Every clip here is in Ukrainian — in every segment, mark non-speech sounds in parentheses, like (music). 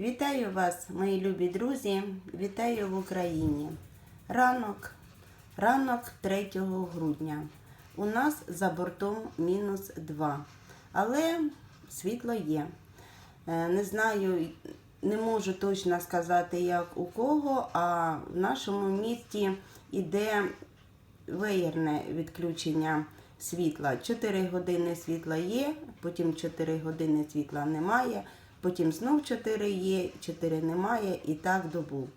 Вітаю вас, мої любі друзі! Вітаю в Україні. Ранок, ранок 3 грудня. У нас за бортом мінус 2. Але світло є. Е, Не знаю, не можу точно сказати, як у кого, а в нашому місті іде веєрне відключення світла. 4 години світла є, потім 4 години світла немає, потім знов 4 є, 4 немає і так добу.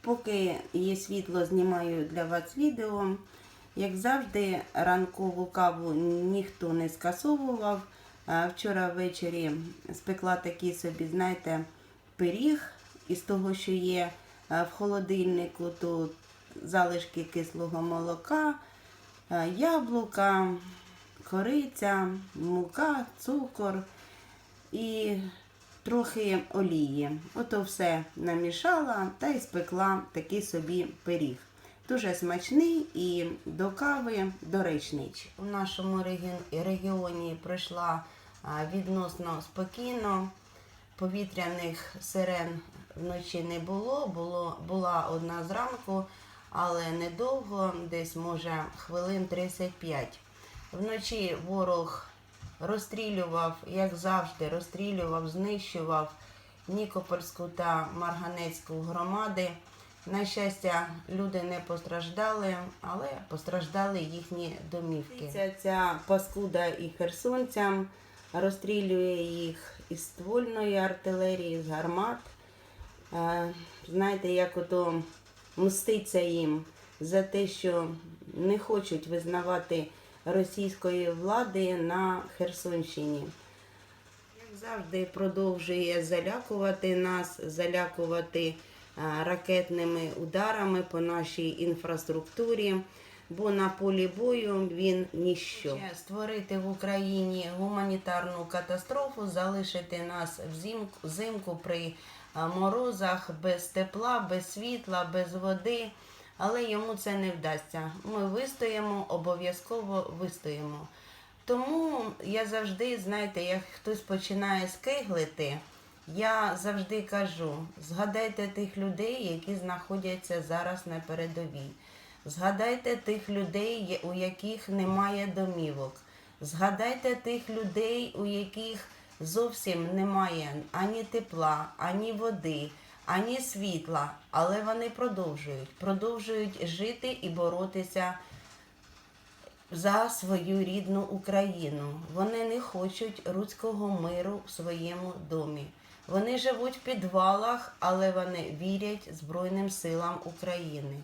Поки є світло, знімаю для вас відео. Як завжди, ранкову каву ніхто не скасовував. Вчора ввечері спекла такий собі, знаєте, пиріг із того, що є в холодильнику, то залишки кислого молока, яблука, кориця, мука, цукор і трохи олії. Ото все намішала та й спекла такий собі пиріг. Дуже смачний і до кави доречний. У нашому регіоні пройшла відносно спокійно. Повітряних сирен вночі не було, було була одна зранку, але недовго, десь може хвилин 35. Вночі ворог розстрілював, як завжди, розстрілював, знищував Нікопольську та Марганецьку громади. На щастя, люди не постраждали, але постраждали їхні домівки. Ця, ця паскуда і херсонцям розстрілює їх із ствольної артилерії, з гармат. Е, Знаєте, як ото мститься їм за те, що не хочуть визнавати російської влади на Херсонщині. Як завжди продовжує залякувати нас, залякувати ракетними ударами по нашій інфраструктурі, бо на полі бою він ніщо. Створити в Україні гуманітарну катастрофу, залишити нас взимку, при морозах без тепла, без світла, без води. Але йому це не вдасться. Ми вистоїмо, обов'язково вистоїмо. Тому я завжди, знаєте, як хтось починає скиглити, я завжди кажу: згадайте тих людей, які знаходяться зараз на передовій. Згадайте тих людей, у яких немає домівок. Згадайте тих людей, у яких зовсім немає ані тепла, ані води, ані світла, але вони продовжують, продовжують жити і боротися за свою рідну Україну. Вони не хочуть руського миру в своєму домі. Вони живуть в підвалах, але вони вірять Збройним силам України.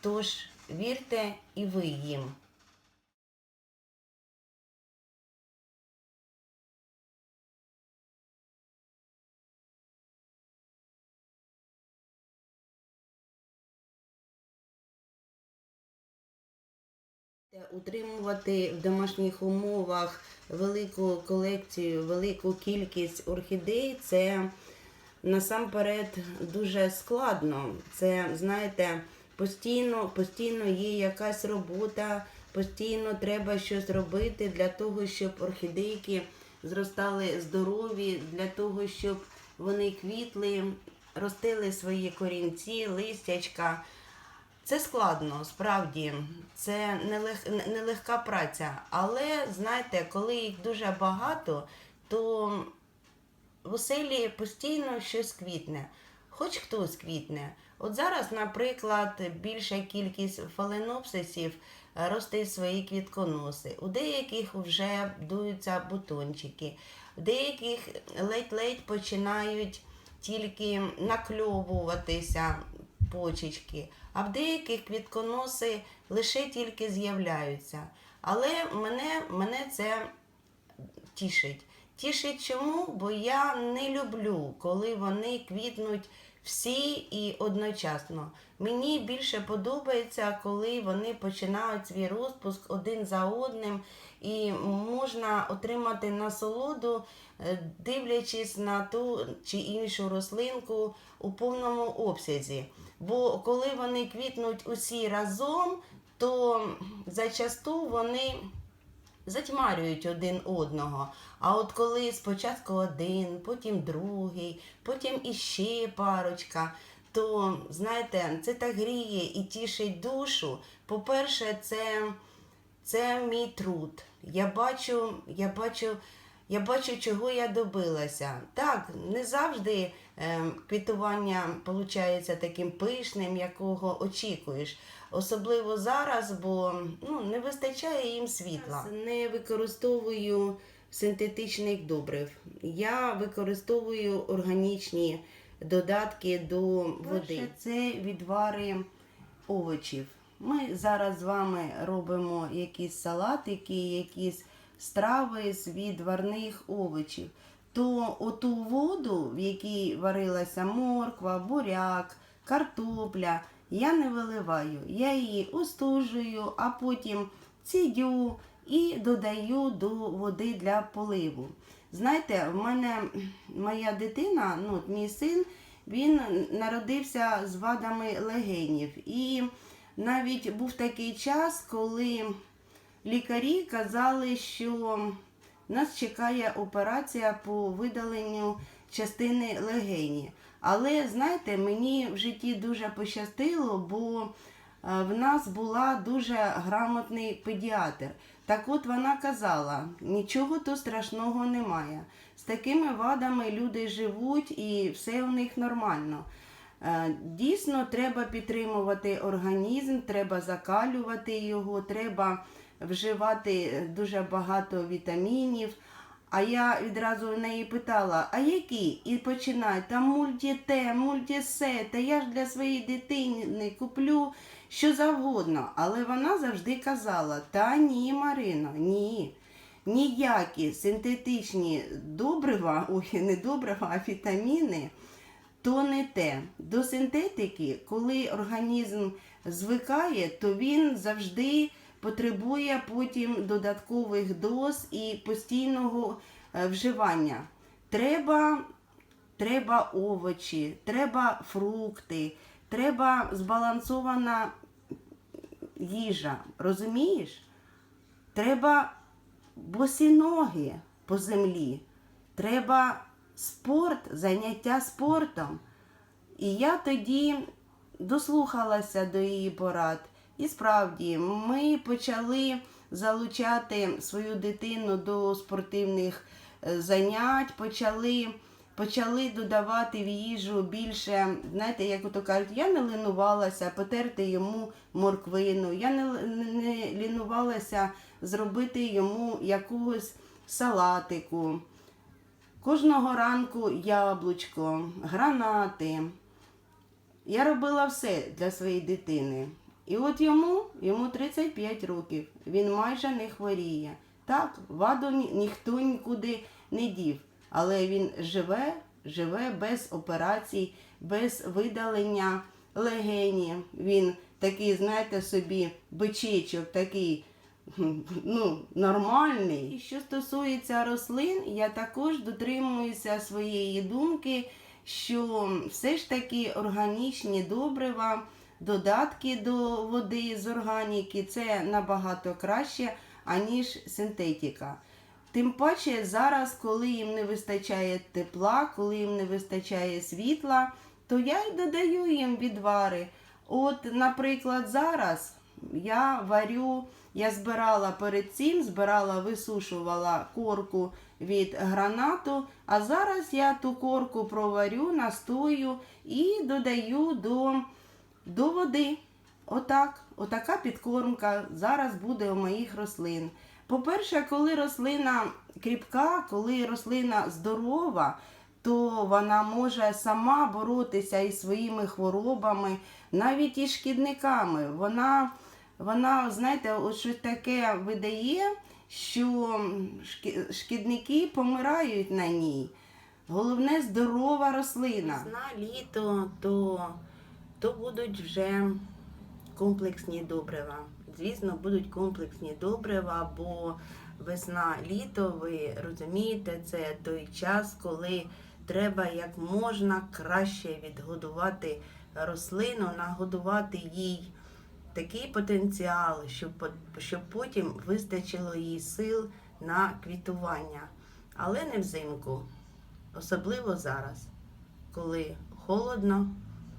Тож вірте і ви їм. Утримувати в домашніх умовах велику колекцію, велику кількість орхідей це насамперед дуже складно. Це, знаєте, постійно, постійно є якась робота, постійно треба щось робити для того, щоб орхідейки зростали здорові, для того, щоб вони квітли, ростили свої корінці, листячка. Це складно, справді, це нелег, нелегка праця. Але знаєте, коли їх дуже багато, то в оселі постійно щось квітне, хоч хтось квітне. От зараз, наприклад, більша кількість фаленопсисів е, ростить свої квітконоси. У деяких вже дуються бутончики, у деяких ледь-ледь починають тільки накльовуватися почечки, а в деяких квітконоси лише тільки з'являються. Але мене, мене це тішить. Тішить чому? Бо я не люблю, коли вони квітнуть всі і одночасно. Мені більше подобається, коли вони починають свій розпуск один за одним, і можна отримати насолоду, е, дивлячись на ту чи іншу рослинку у повному обсязі. Бо коли вони квітнуть усі разом, то зачасту вони затьмарюють один одного. А от коли спочатку один, потім другий, потім іще парочка, то знаєте, це так гріє і тішить душу. По-перше, це, це мій труд. Я бачу, я бачу. Я бачу, чого я добилася. Так, не завжди квітування виходить таким пишним, якого очікуєш. Особливо зараз, бо ну, не вистачає їм світла. Не використовую синтетичних добрив. Я використовую органічні додатки до води. Це відвари овочів. Ми зараз з вами робимо якісь салатики, якісь страви з відварних овочів. То оту воду, в якій варилася морква, буряк, картопля, я не виливаю. Я її остужую, а потім цідю і додаю до води для поливу. Знаєте, в мене моя дитина, ну, мій син, він народився з вадами легенів. І навіть був такий час, коли лікарі казали, що нас чекає операція по видаленню частини легені. Але знаєте, мені в житті дуже пощастило, бо е, в нас була дуже грамотний педіатр. Так от вона казала, нічого то страшного немає. З такими вадами люди живуть і все у них нормально. Е, Дійсно, треба підтримувати організм, треба закалювати його, треба вживати дуже багато вітамінів. А я відразу в неї питала, а які? І починає, там мультіте, мультісе, та я ж для своєї дитини куплю що завгодно. Але вона завжди казала: та ні, Марино, ні. Ніякі синтетичні добрива, ой, не добрива, а вітаміни, то не те. До синтетики, коли організм звикає, то він завжди потребує потім додаткових доз і постійного е, вживання. Треба, треба овочі, треба фрукти, треба збалансована їжа. Розумієш? Треба босі ноги по землі. Треба спорт, заняття спортом. І я тоді дослухалася до її порад. І справді, ми почали залучати свою дитину до спортивних е, занять, почали, почали додавати в їжу більше, знаєте, як ото кажуть, я не лінувалася потерти йому морквину, я не, не лінувалася зробити йому якогось салатику. Кожного ранку яблучко, гранати. Я робила все для своєї дитини. І от йому, йому 35 років, він майже не хворіє. Так, ваду ні- ніхто нікуди не дів, але він живе, живе без операцій, без видалення легені. Він такий, знаєте, собі бичечок, такий (laughs) ну, нормальний. І що стосується рослин, я також дотримуюся своєї думки, що все ж таки органічні добрива, додатки до води з органіки це набагато краще, аніж синтетика. Тим паче зараз, коли їм не вистачає тепла, коли їм не вистачає світла, то я й додаю їм відвари. От, наприклад, зараз я варю, я збирала перед цим, збирала, висушувала корку від гранату, а зараз я ту корку проварю, настою і додаю до, до води. Отак, отака підкормка зараз буде у моїх рослин. По-перше, коли рослина кріпка, коли рослина здорова, то вона може сама боротися із своїми хворобами, навіть із шкідниками. Вона, вона знаєте, от щось таке видає, що шкідники помирають на ній. Головне здорова рослина. Весна, літо, то, то будуть вже комплексні добрива. Звісно, будуть комплексні добрива, бо весна, літо, ви розумієте, це той час, коли треба як можна краще відгодувати рослину, нагодувати їй такий потенціал, щоб, щоб потім вистачило їй сил на квітування. Але не взимку, особливо зараз, коли холодно,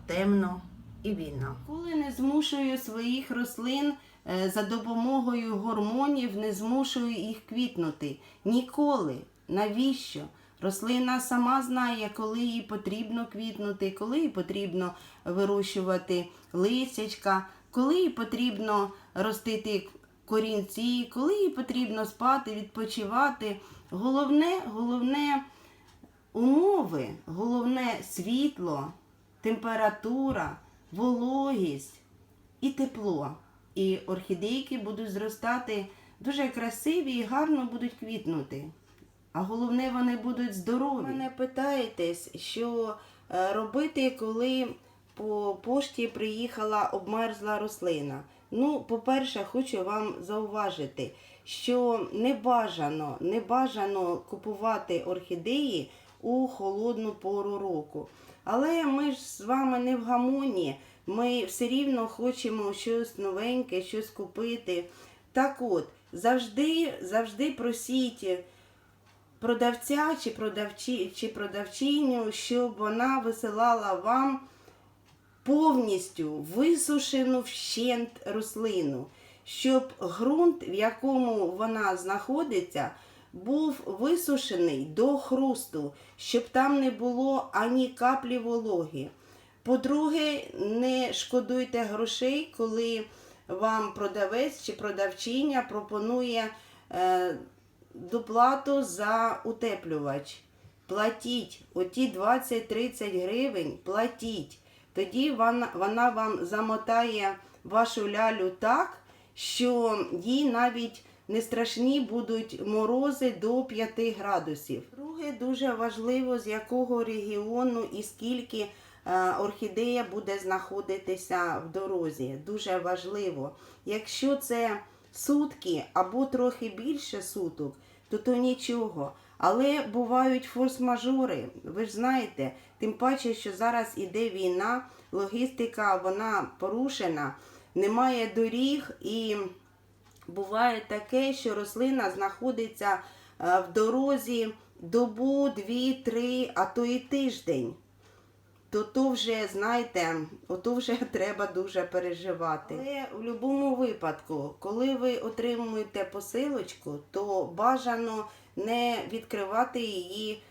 темно і війна. Коли не змушую своїх рослин е, за допомогою гормонів, не змушую їх квітнути. Ніколи. Навіщо? Рослина сама знає, коли їй потрібно квітнути, коли їй потрібно вирощувати листячка, коли їй потрібно ростити корінці, коли їй потрібно спати, відпочивати. Головне, головне умови, головне світло, температура, вологість і тепло. І орхідейки будуть зростати дуже красиві і гарно будуть квітнути. А головне, вони будуть здорові. Мене питаєтесь, що е, робити, коли по пошті приїхала обмерзла рослина. Ну, по-перше, хочу вам зауважити, що не бажано, не бажано купувати орхідеї у холодну пору року. Але ми ж з вами не в гамоні. Ми все рівно хочемо щось новеньке, щось купити. Так от, завжди, завжди просіть продавця чи, продавчі, чи продавчиню, щоб вона висилала вам повністю висушену вщент рослину, щоб ґрунт, в якому вона знаходиться, був висушений до хрусту, щоб там не було ані каплі вологи. По-друге, не шкодуйте грошей, коли вам продавець чи продавчиня пропонує е, доплату за утеплювач. Платіть оті 20-30 гривень, платіть. Тоді вона, вона вам замотає вашу лялю так, що їй навіть не страшні будуть морози до 5 градусів. Друге, дуже важливо, з якого регіону і скільки е, орхідея буде знаходитися в дорозі. Дуже важливо. Якщо це сутки або трохи більше суток, то то нічого. Але бувають форс-мажори. Ви ж знаєте, тим паче, що зараз іде війна, логістика вона порушена, немає доріг і буває таке, що рослина знаходиться е, в дорозі добу, дві, три, а то і тиждень. То то вже, знаєте, ото вже (laughs) треба дуже переживати. Але в будь-якому випадку, коли ви отримуєте посилочку, то бажано не відкривати її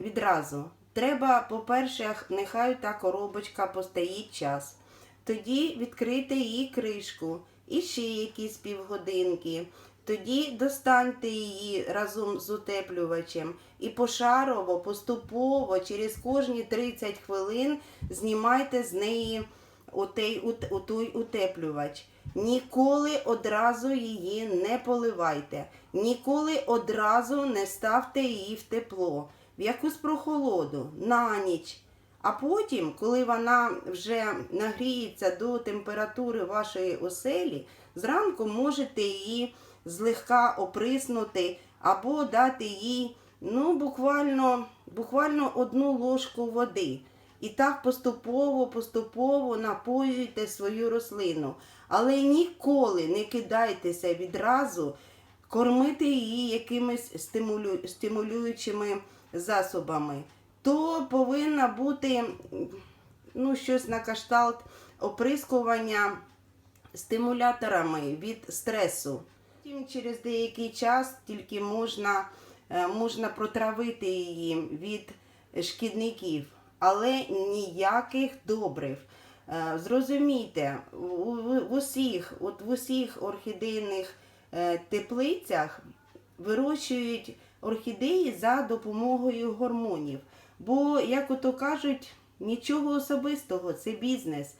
відразу. Треба, по-перше, нехай та коробочка постоїть час. Тоді відкрити її кришку і ще якісь півгодинки. Тоді достаньте її разом з утеплювачем і пошарово, поступово, через кожні 30 хвилин знімайте з неї отей, отой утеплювач. Ніколи одразу її не поливайте, ніколи одразу не ставте її в тепло, в якусь прохолоду, на ніч. А потім, коли вона вже нагріється до температури вашої оселі, зранку можете її злегка оприснути або дати їй ну, буквально, буквально одну ложку води. І так поступово, поступово напоюйте свою рослину. Але ніколи не кидайтеся відразу кормити її якимись стимулю... стимулюючими засобами. То повинна бути ну, щось на кшталт оприскування стимуляторами від стресу. Потім через деякий час тільки можна, е, можна протравити її від шкідників, але ніяких добрив. Е, Зрозумійте, в усіх, от в усіх орхідейних е, теплицях вирощують орхідеї за допомогою гормонів. Бо, як ото кажуть, нічого особистого, це бізнес.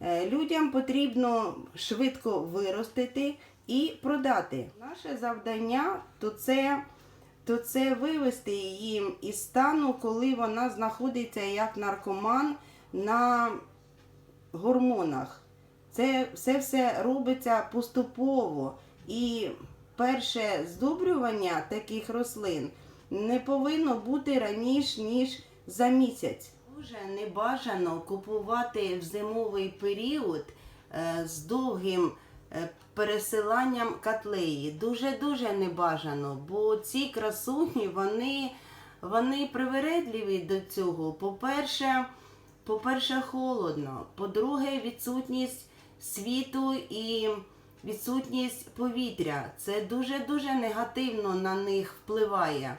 Е, Людям потрібно швидко виростити і продати. Наше завдання то це, то це вивести її із стану, коли вона знаходиться як наркоман на гормонах. Це все все робиться поступово. І перше здобрювання таких рослин не повинно бути раніше, ніж за місяць. Дуже небажано купувати в зимовий період е, з довгим е, пересиланням котлеї. Дуже-дуже небажано, бо ці красуні, вони, вони привередливі до цього. По-перше, по-перше, холодно. По-друге, відсутність світу і відсутність повітря. Це дуже-дуже негативно на них впливає.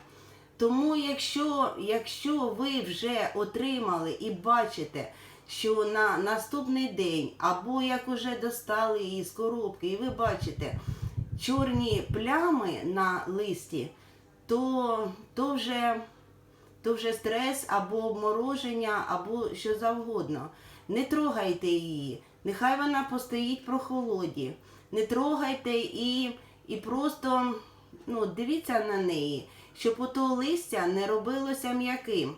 Тому, якщо, якщо ви вже отримали і бачите, що на наступний день, або як уже достали її з коробки, і ви бачите чорні плями на листі, то, то, вже, то вже стрес або обмороження, або що завгодно. Не трогайте її. Нехай вона постоїть про холоді. Не трогайте і, і просто ну, дивіться на неї, щоб ото листя не робилося м'яким.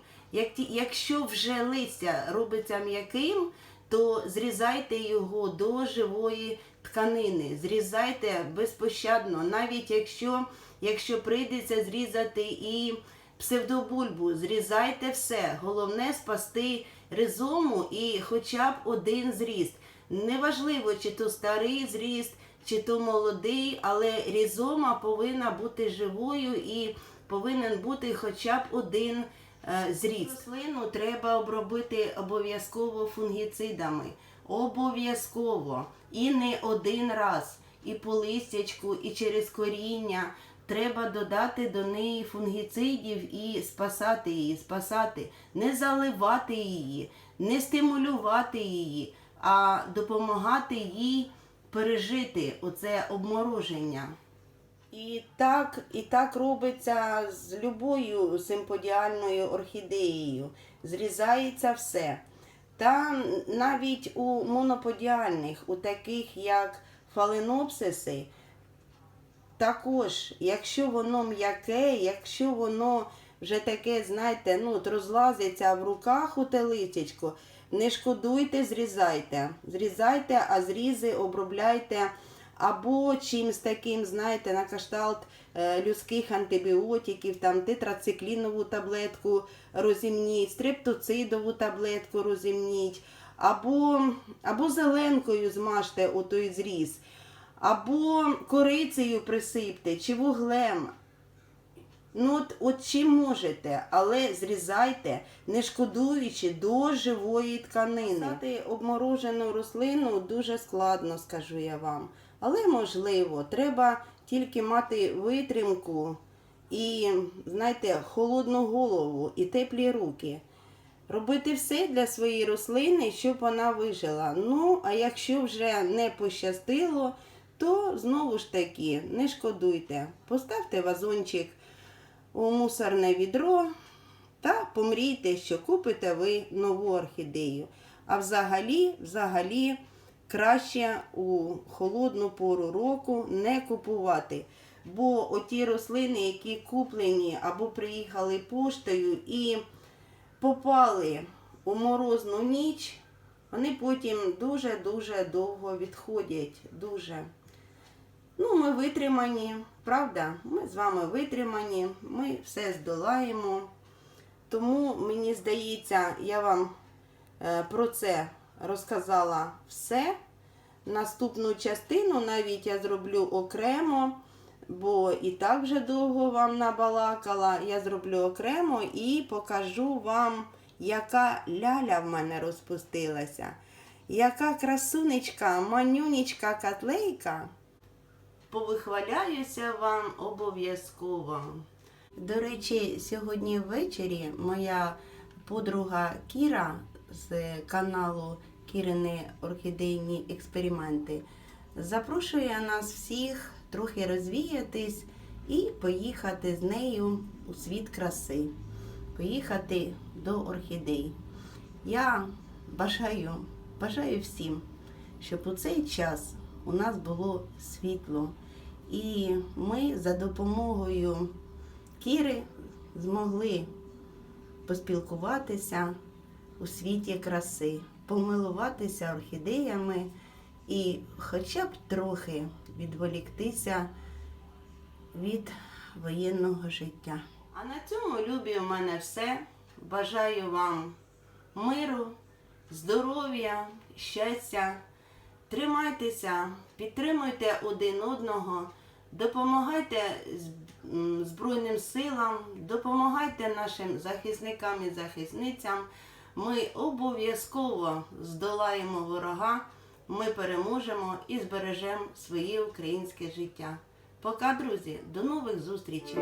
Якщо вже листя робиться м'яким, то зрізайте його до живої тканини. Зрізайте безпощадно, навіть якщо, якщо прийдеться зрізати і псевдобульбу, зрізайте все. Головне спасти ризому і хоча б один зріст. Неважливо, чи то старий зріст, чи то молодий, але різома повинна бути живою і повинен бути хоча б один е, зріст. Рослину треба обробити обов'язково фунгіцидами. Обов'язково. І не один раз. І по листячку, і через коріння. Треба додати до неї фунгіцидів і спасати її, спасати, не заливати її, не стимулювати її, а допомагати їй пережити оце обмороження. І так, і так робиться з любою симподіальною орхідеєю. Зрізається все. Та навіть у моноподіальних, у таких як фаленопсиси, також, якщо воно м'яке, якщо воно вже таке, знаєте, ну, от розлазиться в руках у телицячку, не шкодуйте, зрізайте. Зрізайте, а зрізи обробляйте або чимось таким, знаєте, на кшталт е, людських антибіотиків, там тетрациклінову таблетку розімніть, стрептоцидову таблетку розімніть, або, або зеленкою змажте отой зріз, або корицею присипте, чи вуглем. Ну, от, от чим можете, але зрізайте, не шкодуючи до живої тканини. Обморожену рослину дуже складно, скажу я вам. Але можливо, треба тільки мати витримку і, знаєте, холодну голову і теплі руки. Робити все для своєї рослини, щоб вона вижила. Ну, а якщо вже не пощастило, то знову ж таки не шкодуйте. Поставте вазончик у мусорне відро та помрійте, що купите ви нову орхідею. А взагалі, взагалі, краще у холодну пору року не купувати. Бо оті рослини, які куплені або приїхали поштою і попали у морозну ніч, вони потім дуже-дуже довго відходять. Дуже. Ну, ми витримані, правда? Ми з вами витримані, ми все здолаємо. Тому, мені здається, я вам е, про це розказала все. Наступну частину навіть я зроблю окремо, бо і так вже довго вам набалакала. Я зроблю окремо і покажу вам, яка ляля в мене розпустилася. Яка красунечка, манюнечка котлейка. Повихваляюся вам обов'язково. До речі, сьогодні ввечері моя подруга Кіра з каналу Кірини орхідейні експерименти запрошує нас всіх трохи розвіятись і поїхати з нею у світ краси, поїхати до орхідей. Я бажаю, бажаю всім, щоб у цей час у нас було світло. І ми за допомогою Кіри змогли поспілкуватися у світі краси, помилуватися орхідеями і хоча б трохи відволіктися від воєнного життя. А на цьому, любі, у мене все. Бажаю вам миру, здоров'я, щастя Тримайтеся, підтримуйте один одного, допомагайте Збройним силам, допомагайте нашим захисникам і захисницям. Ми обов'язково здолаємо ворога, ми переможемо і збережемо своє українське життя. Пока, друзі, до нових зустрічей!